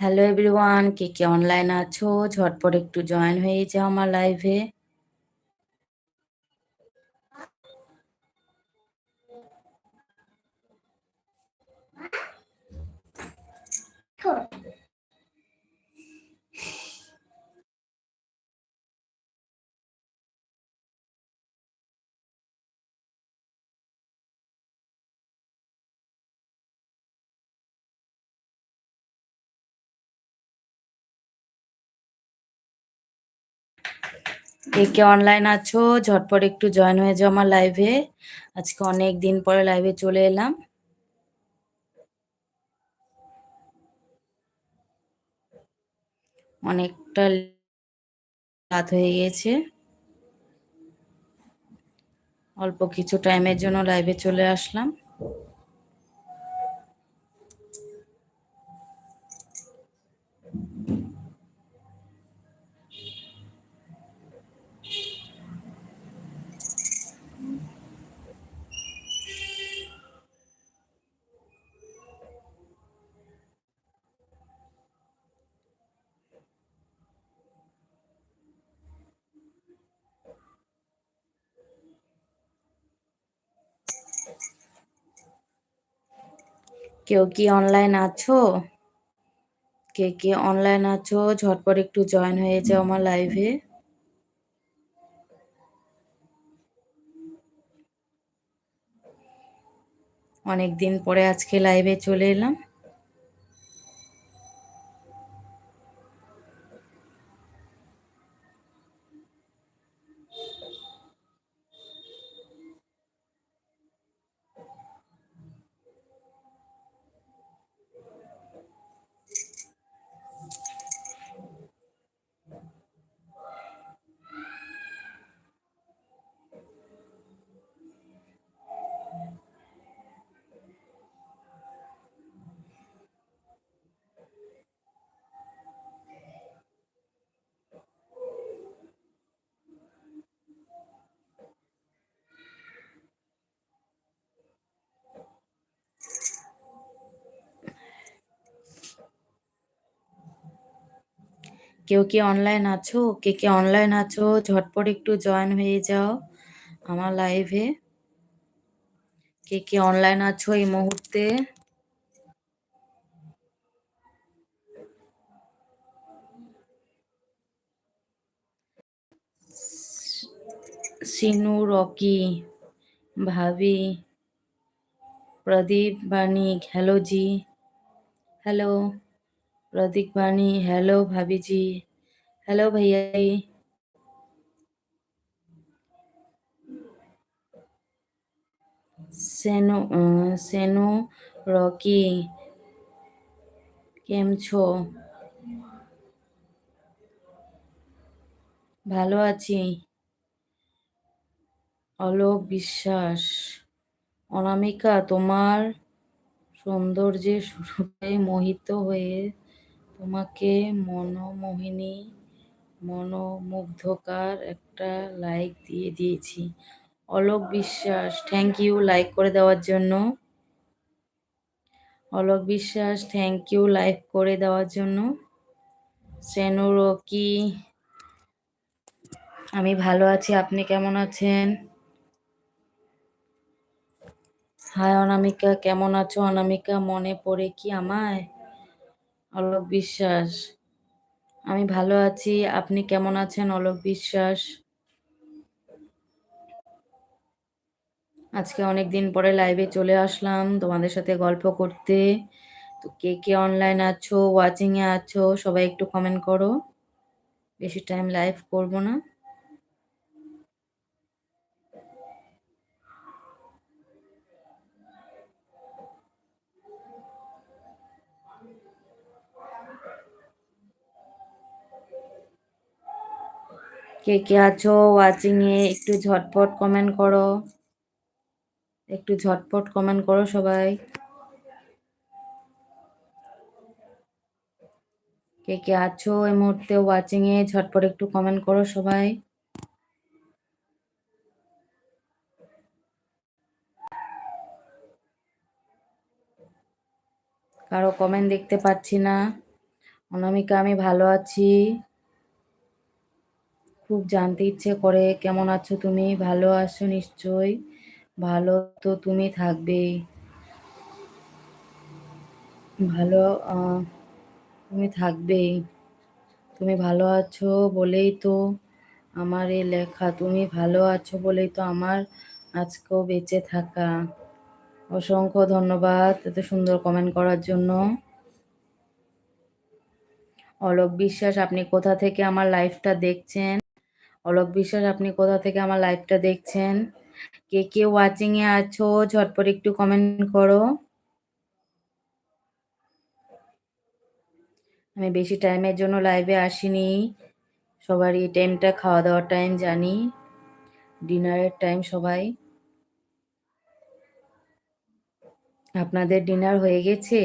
Hello everyone কে কে online আছো? ঝটপট একটু জয়েন হয়ে যাও আমার লাইভে কে অনলাইন আছো, ঝটপট একটু জয়েন হয়ে যাও আমার লাইভে আজকে অনেক দিন পরে লাইভে চলে এলাম। অনেকটা রাত হয়ে গেছে। অল্প কিছু টাইমের জন্য লাইভে চলে আসলাম। কেউ কি অনলাইন আছো? কে কে অনলাইন আছো? ঝটপট একটু জয়েন হয়ে যাও আমার লাইভে অনেক দিন পরে আজকে লাইভে চলে এলাম। কেউ কি অনলাইন আছো? কে কে অনলাইন আছো? ঝটপট একটু জয়েন হয়ে যাও আমার লাইভে কে কে অনলাইন আছো এই মুহূর্তে? সিনু, রকি, ভাবি, প্রদীপ বাণিক হ্যালো জি। হ্যালো প্রতীক বাণী হ্যালো ভাবিজি। হ্যালো ভাইয়াই। সেনু সেনো, রকি কেম છો ভালো আছি। অলোক বিশ্বাস, অনামিকা, তোমার সৌন্দর্যে শুরু মোহিত হয়ে তোমাকে মনোমোহিনী, মনোমুগ্ধকার একটা লাইক দিয়ে দিয়েছি। অলোক বিশ্বাস থ্যাংক ইউ লাইক করে দেওয়ার জন্য। অলোক বিশ্বাস থ্যাংক ইউ লাইক করে দেওয়ার জন্য। সেনুরকি আমি ভালো আছি, আপনি কেমন আছেন? হায় অনামিকা, কেমন আছো? অনামিকা, মনে পড়ে কি আমায়? অলোক বিশ্বাস। আমি ভালো আছি, আপনি কেমন আছেন অলোক বিশ্বাস? আজকে অনেক দিন পরে লাইভে চলে আসলাম তোমাদের সাথে গল্প করতে। তো কে কে অনলাইন আছো ওয়াচিংয়ে আছো, সবাই একটু কমেন্ট করো। বেশি টাইম লাইভ করব না। কে কে আছো? ওয়াচিং এ একটু ঝটপট কমেন্ট করো। একটু ঝটপট কমেন্ট করো সবাই। কে কে আছো এই মুহূর্তে ওয়াচিং এ? ঝটপট একটু কমেন্ট করো সবাই। কারও কমেন্ট দেখতে পাচ্ছি না। অনামিকা, আমি ভালো আছি। খুব জানতে ইচ্ছে করে, কেমন আছো তুমি? ভালো আছো নিশ্চয়ই? ভালো তো তুমি থাকবেই। ভালো তুমি থাকবেই। তুমি ভালো আছো বলেই তো আমার এই লেখা। তুমি ভালো আছো বলেই তো আমার আজকেও বেঁচে থাকা। অসংখ্য ধন্যবাদ এত সুন্দর কমেন্ট করার জন্য। অলোক বিশ্বাস, আপনি কোথা থেকে আমার লাইফটা দেখছেন? অলোক বিশ্বাস, আপনি কোথা থেকে আমার লাইফটা দেখছেন? কে কে ওয়াচিং এ আছো? ঝটপট একটু কমেন্ট করো। আমি বেশি টাইমের জন্য লাইভে আসিনি। সবারই টাইমটা খাওয়া দাওয়ার টাইম জানি। ডিনারের টাইম সবাই। আপনাদের ডিনার হয়ে গেছে?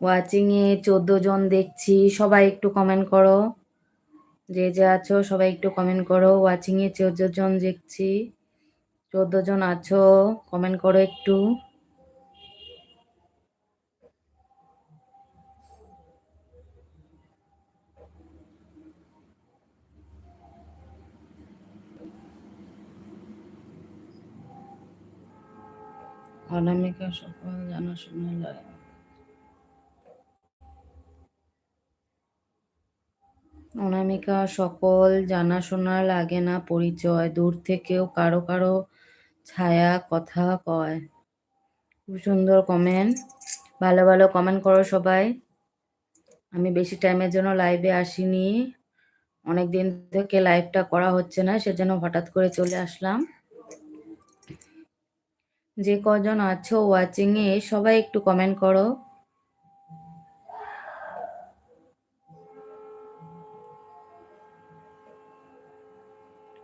ওয়াচিং এ চোদ্দ জন দেখছি, সবাই একটু কমেন্ট করো। যে যে আছো, সবাই একটু কমেন্ট করো। ওয়াচিং এ চোদ্দ জন দেখছি, চোদ্দ জন আছো কমেন্ট করো একটু। অনামিকা সকল জানাশোনা লাগে অনামিকা, সকল জানাশোনা লাগে না পরিচয়। দূর থেকেও কারও কারও ছায়া কথা কয়। খুব সুন্দর কমেন্ট ভালো ভালো কমেন্ট করো সবাই। আমি বেশি টাইমের জন্য লাইভে আসিনি। অনেক দিন থেকে লাইভটা করা হচ্ছে না, সেজন্য হঠাৎ করে চলে আসলাম। যে কজন আছো ওয়াচিং এ, সবাই একটু কমেন্ট করো।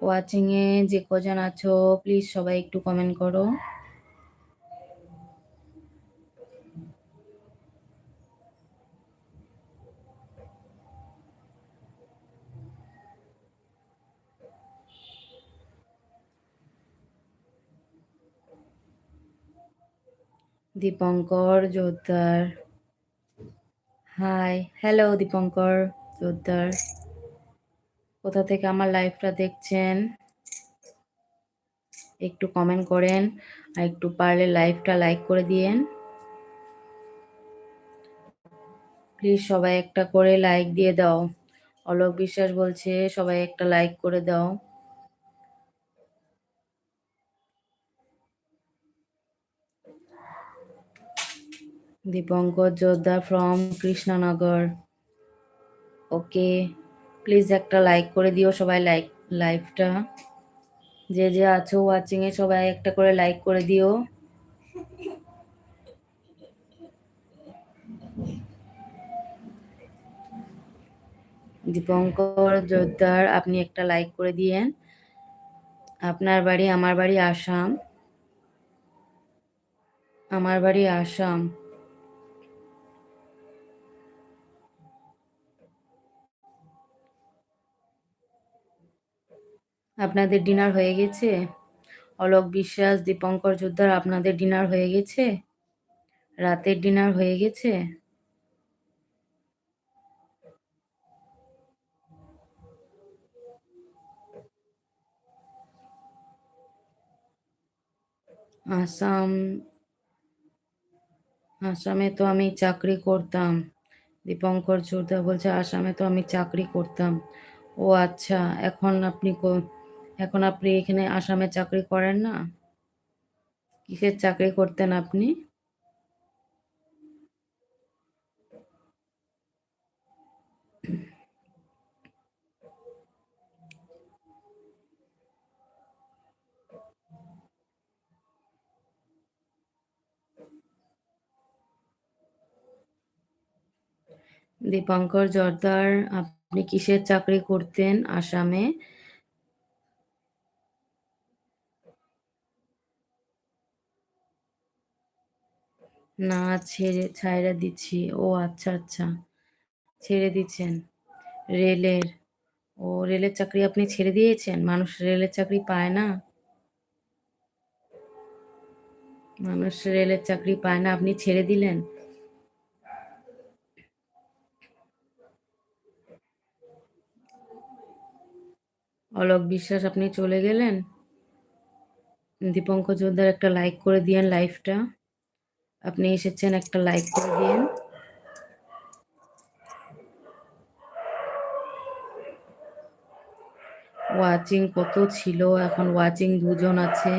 ওয়াচিং এ যে কজন আছো প্লিজ সবাই একটু কমেন্ট করো। দীপঙ্কর জোরদার। হাই হ্যালো দীপঙ্কর জোরদার। কোথা থেকে আমার লাইভটা দেখছেন? একটু কমেন্ট করেন আর একটু পারলে লাইভটা লাইক করে দিয়েন। প্লিজ সবাই একটা করে লাইক দিয়ে দাও। অলোক বিশ্বাস বলছে, সবাই একটা লাইক করে দাও। দীপঙ্কর যোদ্ধা ফ্রম কৃষ্ণনগর। ওকে প্লিজ একটা লাইক করে দিও সবাই লাইক লাইভটা যে যে আছো ওয়াচিং এ সবাই একটা করে লাইক করে দিও। দীপঙ্কর জোরদার, আপনি একটা লাইক করে দিয়েন। আপনার বাড়ি, আমার বাড়ি আসাম। আমার বাড়ি আসাম। আপনাদের ডিনার হয়ে গেছে? অলোক বিশ্বাস, দীপঙ্কর যোদ্ধার আপনাদের ডিনার হয়ে গেছে? রাতের ডিনার হয়ে গেছে? আসাম, আসামে তো আমি চাকরি করতাম। দীপঙ্কর চোরদা বলছে, আসামে তো আমি চাকরি করতাম। ও আচ্ছা এখন আপনি এখন আপনি এখানে আসামে চাকরি করেন না? কিসের চাকরি করতেন আপনি? দীপঙ্কর জর্দার আপনি কিসের চাকরি করতেন আসামে? না, ছেড়ে, ছাইড়া দিচ্ছি। ও আচ্ছা আচ্ছা। ছেড়ে দিচ্ছেন। রেলের? ও, রেলের চাকরি আপনি ছেড়ে দিয়েছেন? মানুষ রেলের চাকরি পায় না? মানুষ রেলের চাকরি পায় না, আপনি ছেড়ে দিলেন? অলোক বিশ্বাস, আপনি চলে গেলেন? দীপঙ্কর জোরদার একটা লাইক করে দিয়েন লাইভটা আপনি এসেছেন, একটা লাইক করে দিয়েন। ওয়াচিং কত ছিল, এখন ওয়াচিং দুজন আছে।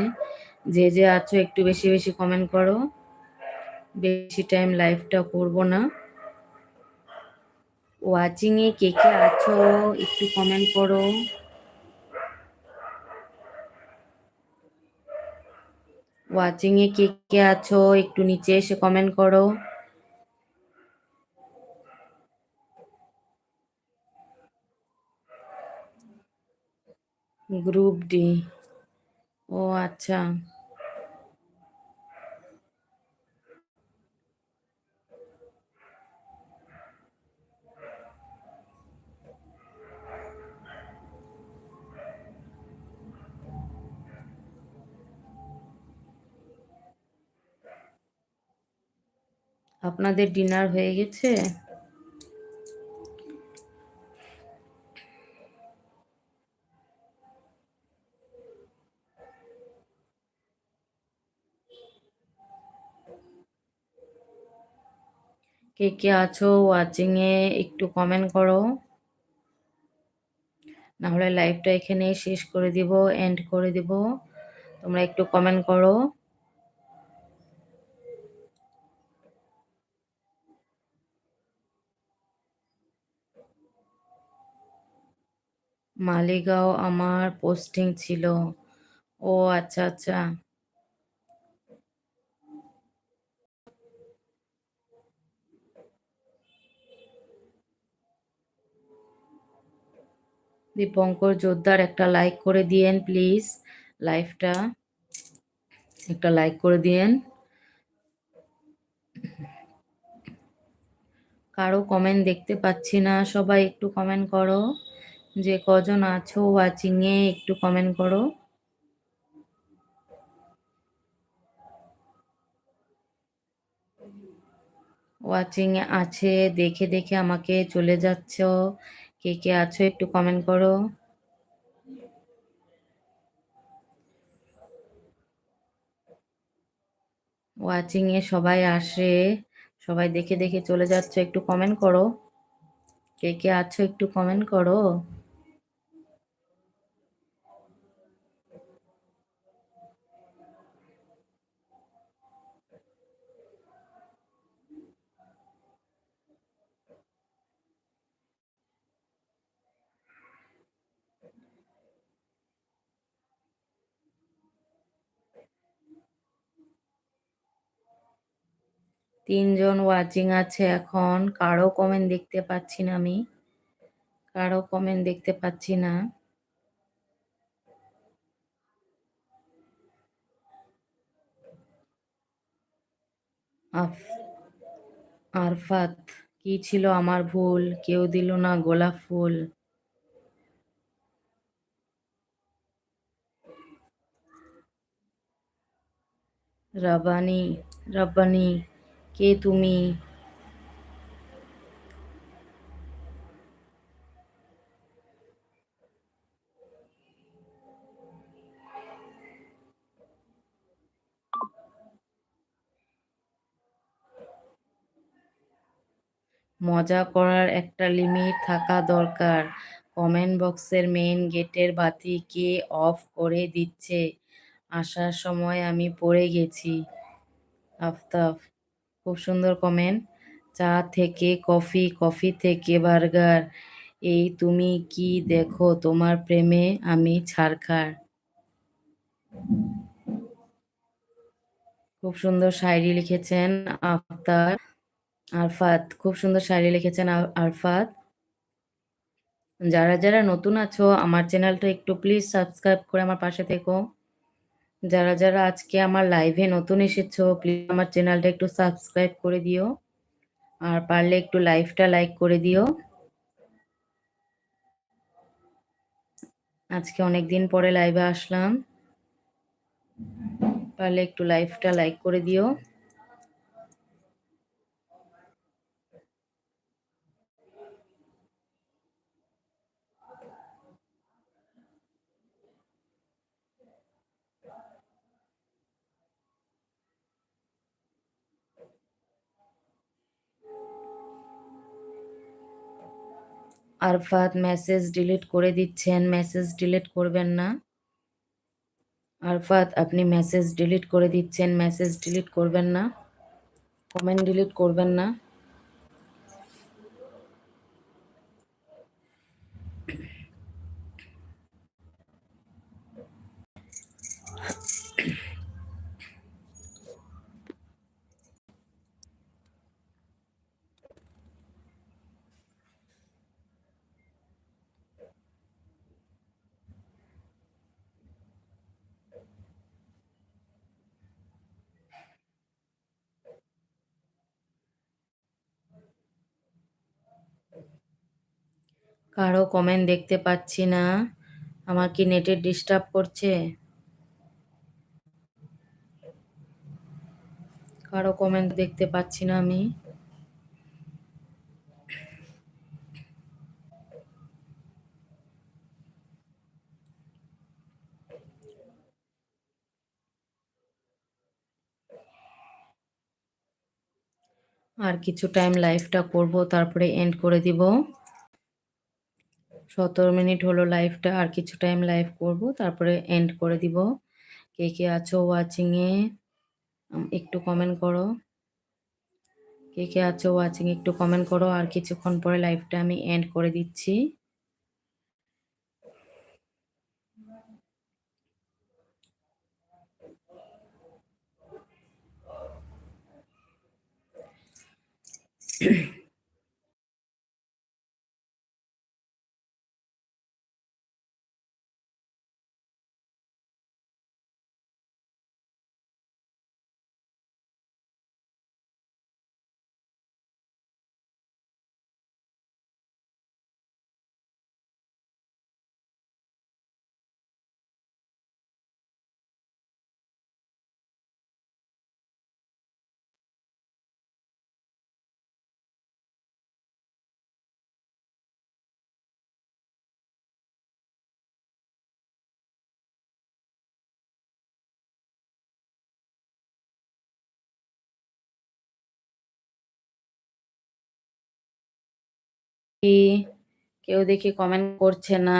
যে যে আছো, একটু বেশি বেশি কমেন্ট করো। বেশি টাইম লাইভটা করব না। ওয়াচিং এ কে কে আছো, একটু কমেন্ট করো। ওয়াচিং এ কে কে আছো একটু নিচে এসে কমেন্ট করো। গ্রুপ ডি ও আচ্ছা। আপনাদের ডিনার হয়ে গেছে? কে কে আছো ওয়াচিং এ একটু কমেন্ট করো। না হলে লাইভটা এখানেই শেষ করে দিব এন্ড করে দিব। তোমরা একটু কমেন্ট করো। মালিগাঁও আমার পোস্টিং ছিল। ও আচ্ছা আচ্ছা। দীপঙ্কর জোরদার একটা লাইক করে দিয়েন প্লিজ লাইভটা একটা লাইক করে দিয়েন। কারও কমেন্ট দেখতে পাচ্ছি না, সবাই একটু কমেন্ট করো। যে কজন আছো ওয়াচিং এ একটু কমেন্ট করো। ওয়াচিং আছে, দেখে দেখে আমাকে চলে যাচ্ছ। কে কে আছো একটু কমেন্ট করো। ওয়াচিং এ সবাই আসে, সবাই দেখে দেখে চলে যাচ্ছ, একটু কমেন্ট করো। কে কে আছো একটু কমেন্ট করো। তিনজন ওয়াচিং আছে এখন। কারও কমেন্ট দেখতে পাচ্ছি না আমি। কারও কমেন্ট দেখতে পাচ্ছি না। আরফাত, কি ছিল আমার ভুল? কেউ দিল না গোলাপ ফুল। রাবানি রাব্বানি কে তুমি? মজা করার একটা লিমিট থাকা দরকার। কমেন্ট বক্সের মেন গেটের বাতি কে অফ করে দিচ্ছে? আসার সময় আমি পড়ে গেছি। আফতাব। খুব সুন্দর কমেন্ট চা থেকে কফি কফি থেকে বার্গার। এই তুমি কি দেখো তোমার প্রেমে? আমি ছারখার। খুব সুন্দর শায়রি লিখেছেন আফতার আরফাত। খুব সুন্দর শায়রি লিখেছেন আরফাত। যারা যারা নতুন আছো, আমার চ্যানেলটা একটু প্লিজ সাবস্ক্রাইব করে আমার পাশে থেকো। যারা যারা আজকে আমার লাইভে নতুন এসেছ প্লিজ আমার চ্যানেলটা একটু সাবস্ক্রাইব করে দিও। আর পারলে একটু লাইভটা লাইক করে দিও। আজকে অনেক দিন পরে লাইভে আসলাম। পারলে একটু লাইভটা লাইক করে দিও। আরফাত মেসেজ ডিলিট করে দিচ্ছেন মেসেজ ডিলিট করবেন না। আরফাত, আপনি মেসেজ ডিলিট করে দিচ্ছেন মেসেজ ডিলিট করবেন না। কমেন্ট ডিলিট করবেন না। কারও কমেন্ট দেখতে পাচ্ছি না। আমার কি নেটের ডিস্টার্ব করছে? কারও কমেন্ট দেখতে পাচ্ছি না আমি। আর কিছু টাইম লাইভটা করব, তারপরে এন্ড করে দিব। সতেরো মিনিট হলো লাইভটা আর কিছু টাইম লাইভ করব। তারপরে এন্ড করে দিব। কে কে আছো ওয়াচিংয়ে একটু কমেন্ট করো। কে কে আছো ওয়াচিং একটু কমেন্ট করো। আর কিছুক্ষণ পরে লাইভটা আমি এন্ড করে দিচ্ছি। কি কেউ দেখি কমেন্ট করছে না।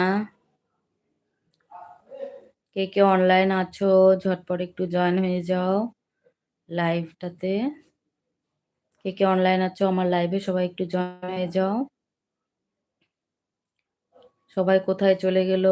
কে কে অনলাইন আছো? ঝটপট একটু জয়েন হয়ে যাও লাইভটাতে কে কে অনলাইন আছো? আমার লাইভে সবাই একটু জয়েন হয়ে যাও। সবাই কোথায় চলে গেল?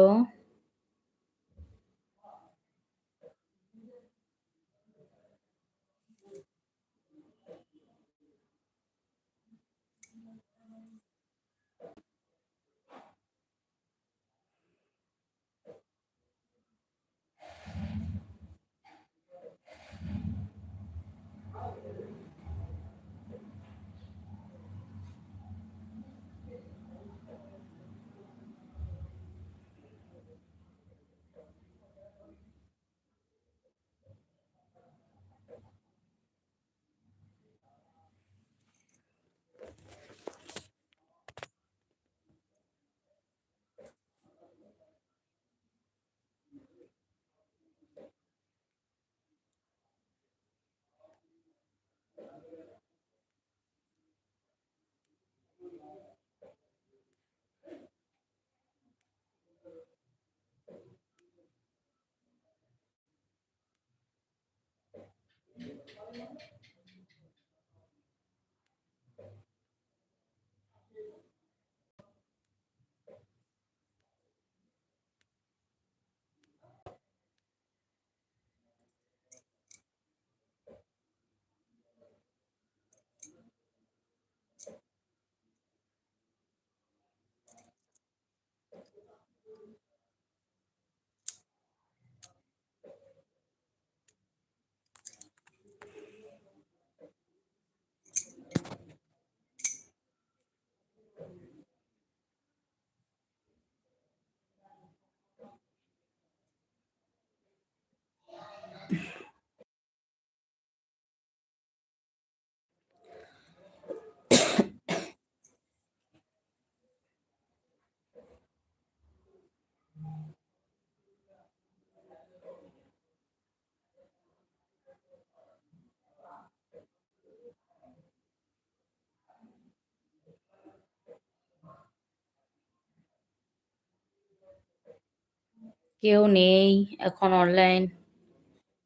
কেউ নেই এখন অনলাইন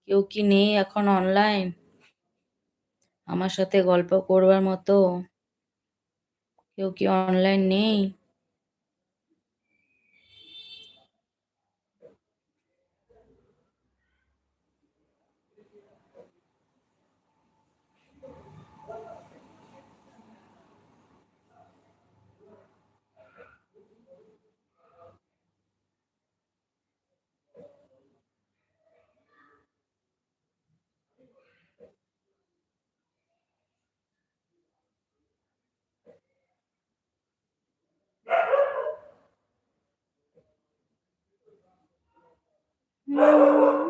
কেউ কি নেই এখন অনলাইন আমার সাথে গল্প করবার মতো কেউ কি অনলাইন নেই? Mm-hmm.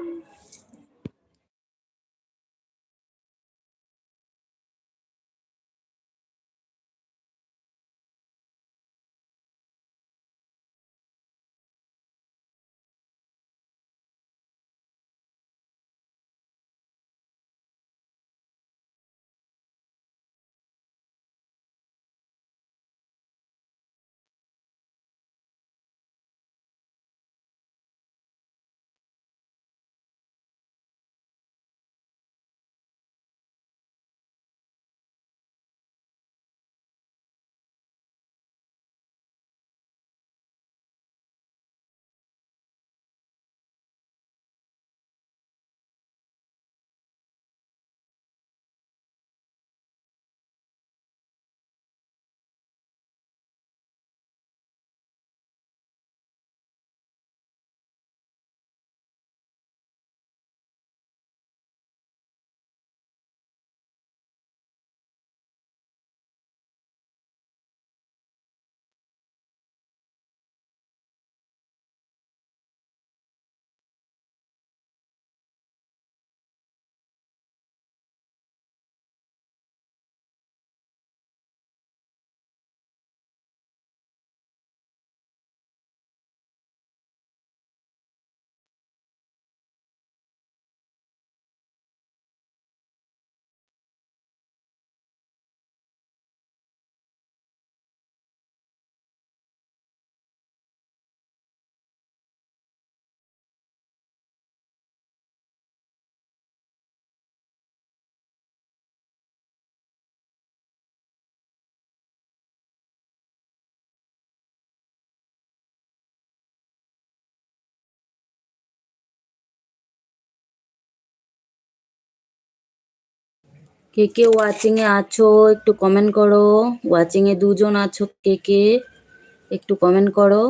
K K watching a আছো, একটু কমেন্ট করো। ওয়াচিং এ দুজন আছো, কে কে? একটু কমেন্ট করো।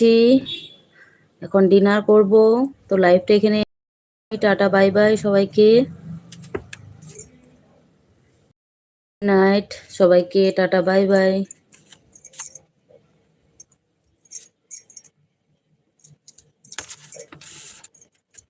দিচ্ছি এখন ডিনার করব। তো লাইভটা এখানে টাটা বাই বাই সবাইকে। নাইট সবাইকে, টাটা বাই বাই